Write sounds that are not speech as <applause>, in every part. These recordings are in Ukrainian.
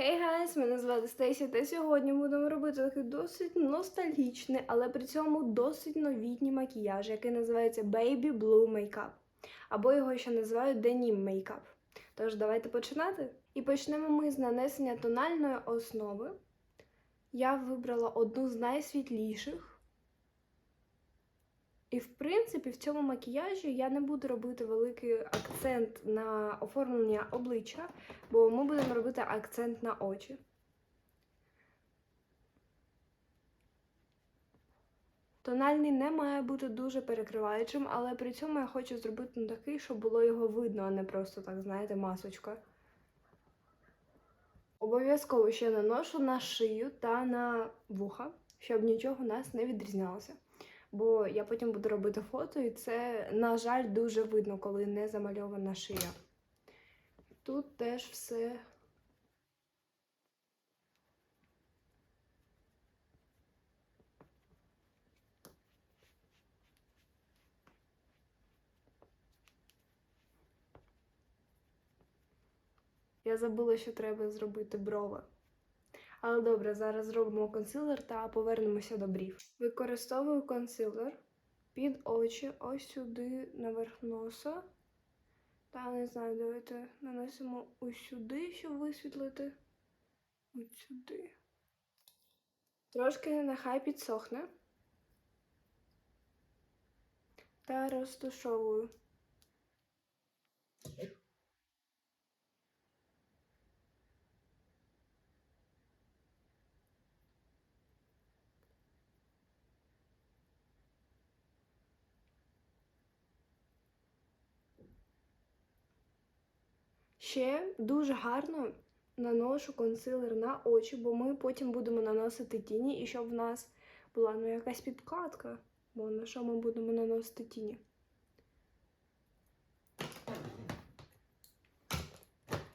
Хей гайс, мене звати Стейсі, та сьогодні будемо робити такий досить ностальгічний, але при цьому досить новітній макіяж, який називається Baby Blue Makeup. Або його ще називають Denim Makeup. Тож давайте починати. І почнемо ми з нанесення тональної основи. Я вибрала одну з найсвітліших. І, в принципі, в цьому макіяжі я не буду робити великий акцент на оформлення обличчя, бо ми будемо робити акцент на очі. Тональний не має бути дуже перекриваючим, але при цьому я хочу зробити такий, щоб було його видно, а не просто так, знаєте, масочка. Обов'язково ще наношу на шию та на вуха, щоб нічого у нас не відрізнялося. Бо я потім буду робити фото, і це, на жаль, дуже видно, коли не замальована шия. Тут теж все. Я забула, що треба зробити брови. Але добре, зараз зробимо консилер та повернемося до брів. Використовую консилер під очі, ось сюди наверх носа. Та не знаю, давайте нанесемо ось сюди, щоб висвітлити. Ось сюди. Трошки нехай підсохне. Та розташовую. Ще дуже гарно наношу консилер на очі, бо ми потім будемо наносити тіні, і щоб в нас була ну, якась підкладка, бо на що ми будемо наносити тіні.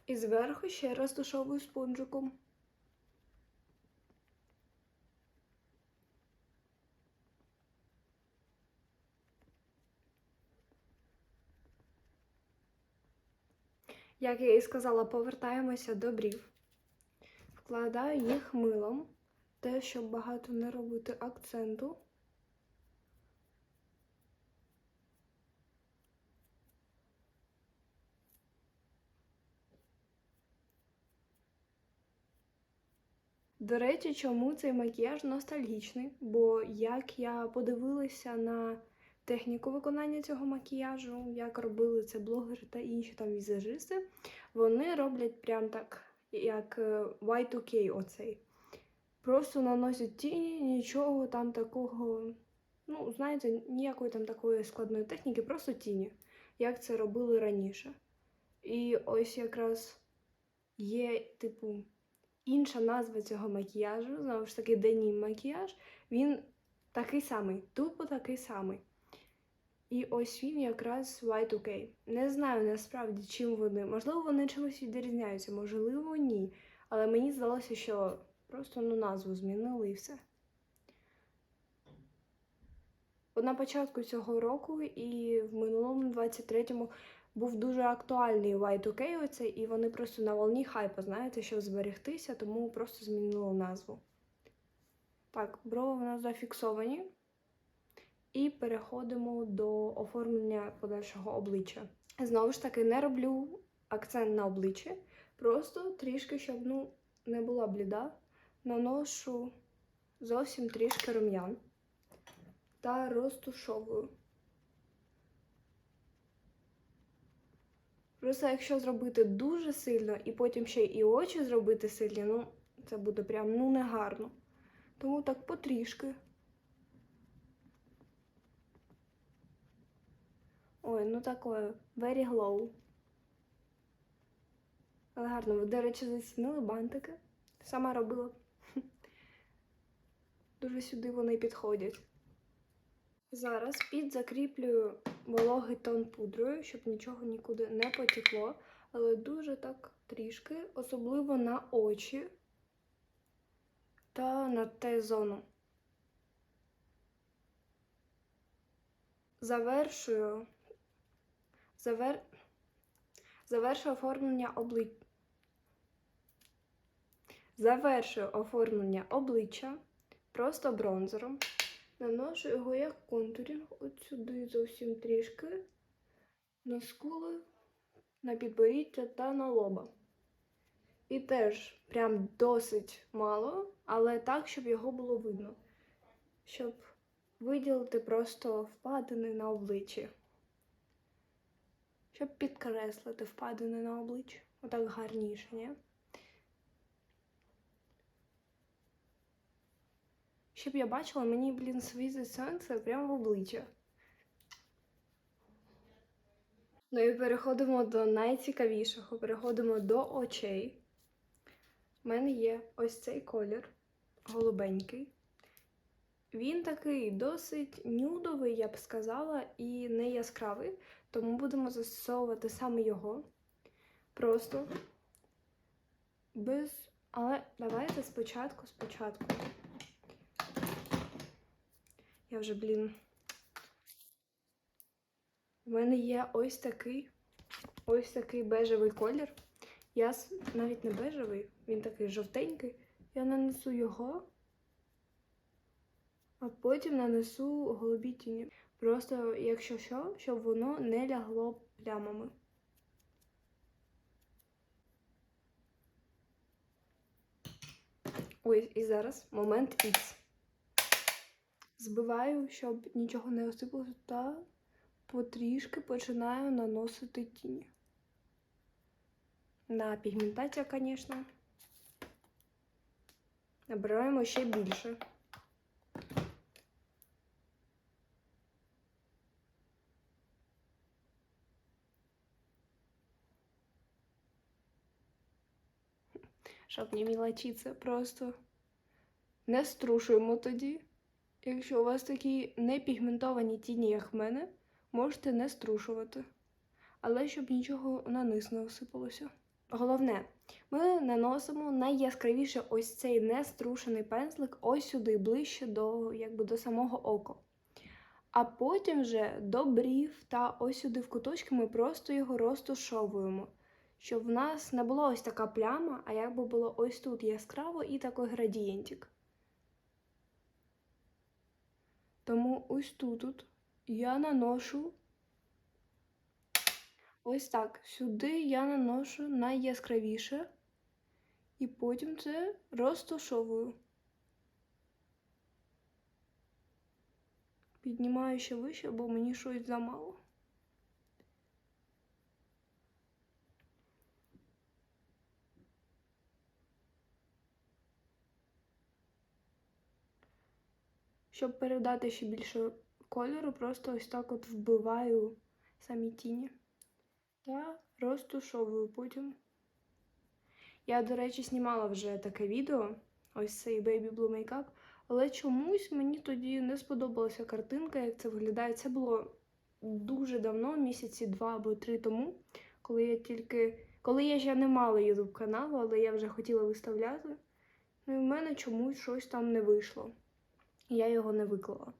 І зверху ще раз тушовую спонжиком. Як я і сказала, повертаємося до брів. Вкладаю їх милом, те, щоб багато не робити акценту. До речі, чому цей макіяж ностальгічний? Бо як я подивилася на техніку виконання цього макіяжу, як робили це блогери та інші там візажисти, вони роблять прям так, як е, Y2K оцей. Просто наносять тіні, нічого там такого, ну, знаєте, ніякої там такої складної техніки, просто тіні, як це робили раніше. І ось якраз є, типу, інша назва цього макіяжу, знову ж таки, денім макіяж, він такий самий, тупо такий самий. І ось він якраз Y2K. Не знаю насправді, чим вони. Можливо, вони чимось відрізняються, можливо, ні. Але мені здалося, що просто ну, назву змінили і все. От на початку цього року і в минулому 23-му був дуже актуальний Y2K оцей, і вони просто на волні хайпа, знаєте, щоб зберегтися, тому просто змінили назву. Так, брови у нас зафіксовані. І переходимо до оформлення подальшого обличчя. Знову ж таки, не роблю акцент на обличчі, просто трішки, щоб ну, не була бліда, наношу зовсім трішки рум'ян та розтушовую. Просто якщо зробити дуже сильно і потім ще і очі зробити сильні, ну, це буде прям ну негарно. Тому так потрішки. Ой, ну такое, very glow. Але гарно, ви, до речі, зацінили бантики. Сама робила. <laughs> Дуже сюди вони підходять. Зараз підзакріплюю вологий тон пудрою, щоб нічого нікуди не потекло. Але дуже так трішки, особливо на очі та на Т-зону. Завершую Завер... Завершую оформлення обличчя. Завершую оформлення обличчя просто бронзером. Наношу його як контурінг от сюди зовсім трішки, на скули, на підборіддя та на лоба. І теж прям досить мало, але так, щоб його було видно. Щоб виділити просто впадини на обличчі. Щоб підкреслити впадини на обличчі. Отак гарніше, ні? Щоб я бачила, мені, блін, світить сонце прямо в обличчя. Ну і переходимо до найцікавішого. Переходимо до очей. У мене є ось цей колір голубенький. Він такий досить нюдовий, я б сказала, і не яскравий, тому будемо застосовувати саме його. Просто без. Але давайте спочатку, спочатку. Я вже, блін. У мене є ось такий ось такий бежевий колір. Я навіть не бежевий, він такий жовтенький. Я нанесу його, а потім нанесу голубі тіні. Просто, якщо що, щоб воно не лягло плямами. Ось і зараз момент Х. Збиваю, щоб нічого не осипалося, та потрішки починаю наносити тіні. На пігментація, звісно. Набираємо ще більше. Щоб не мілочитися, просто не струшуємо тоді. Якщо у вас такі непігментовані тіні, як в мене, можете не струшувати. Але щоб нічого на низ не осипалося. Головне, ми наносимо найяскравіше ось цей неструшений пензлик ось сюди, ближче до, якби, до самого ока. А потім вже до брів та ось сюди в куточки ми просто його розтушовуємо. Щоб в нас не було ось така пляма, а якби було ось тут яскраво і такий градієнтик. Тому ось тут от я наношу ось так. Сюди я наношу найяскравіше, і потім це розташовую. Піднімаю ще вище, бо мені щось замало. Щоб передати ще більше кольору, просто ось так от вбиваю самі тіні та розтушовую потім. Я, до речі, знімала вже таке відео, ось цей Baby Blue Makeup, але чомусь мені тоді не сподобалася картинка, як це виглядає. Це було дуже давно, місяці два або три тому, коли я тільки. Коли я ще не мала YouTube каналу, але я вже хотіла виставляти. Ну і в мене чомусь щось там не вийшло. Я його не виклала.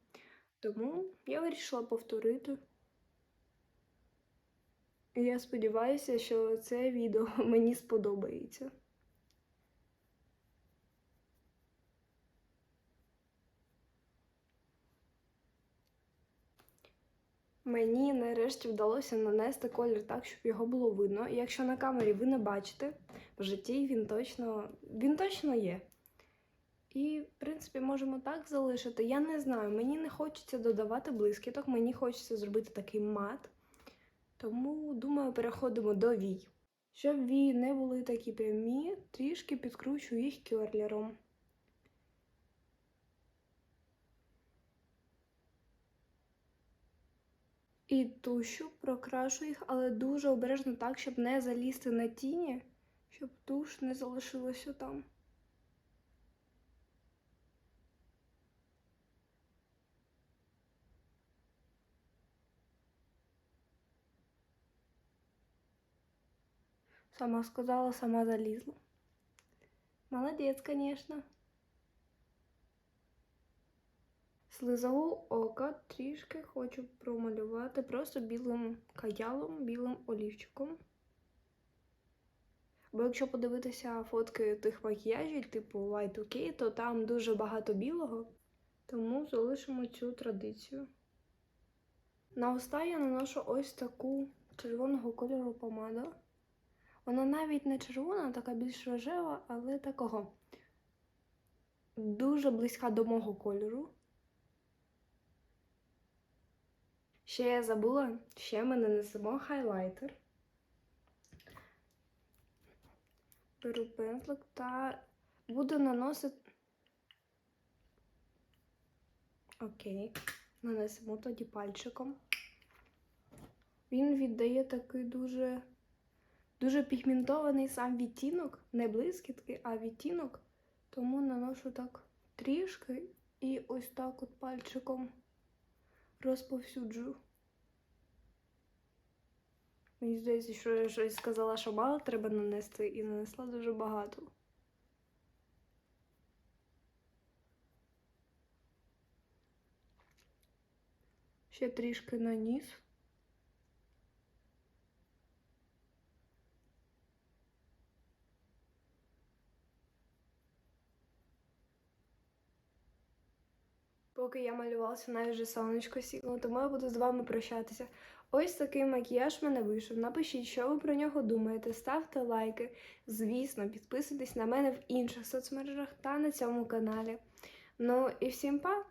Тому я вирішила повторити. Я сподіваюся, що це відео <laughs> мені сподобається. Мені нарешті вдалося нанести колір так, щоб його було видно. Якщо на камері ви не бачите, в житті він точно, він точно є. І, в принципі, можемо так залишити. Я не знаю, мені не хочеться додавати блискіток, мені хочеться зробити такий мат. Тому, думаю, переходимо до вій. Щоб вії не були такі прямі, трішки підкручую їх керлером. І тушу прокрашу їх, але дуже обережно так, щоб не залізти на тіні, щоб туш не залишилося там. Сама сказала, сама залізла. Молодець, конечно. Слизову ока трішки хочу промалювати просто білим каялом, білим олівчиком. Бо якщо подивитися фотки тих макіяжів, типу Y2K, то там дуже багато білого, тому залишимо цю традицію. На уста я наношу ось таку червоного кольору помаду. Вона навіть не червона, така більш рожева, але такого дуже близька до мого кольору. Ще я забула, ще ми нанесемо хайлайтер. Беру пензлик та буду наносити. Окей, нанесемо тоді пальчиком. Він віддає такий дуже, дуже пігментований сам відтінок, не блискітки, а відтінок. Тому наношу так трішки і ось так от пальчиком розповсюджую. Мені здається, що я щось сказала, що мало треба нанести, і нанесла дуже багато. Ще трішки на Поки я малювалася, навіть вже сонечко сіло, тому я буду з вами прощатися. Ось такий макіяж в мене вийшов. Напишіть, що ви про нього думаєте, ставте лайки. Звісно, підписуйтесь на мене в інших соцмережах та на цьому каналі. Ну і всім па!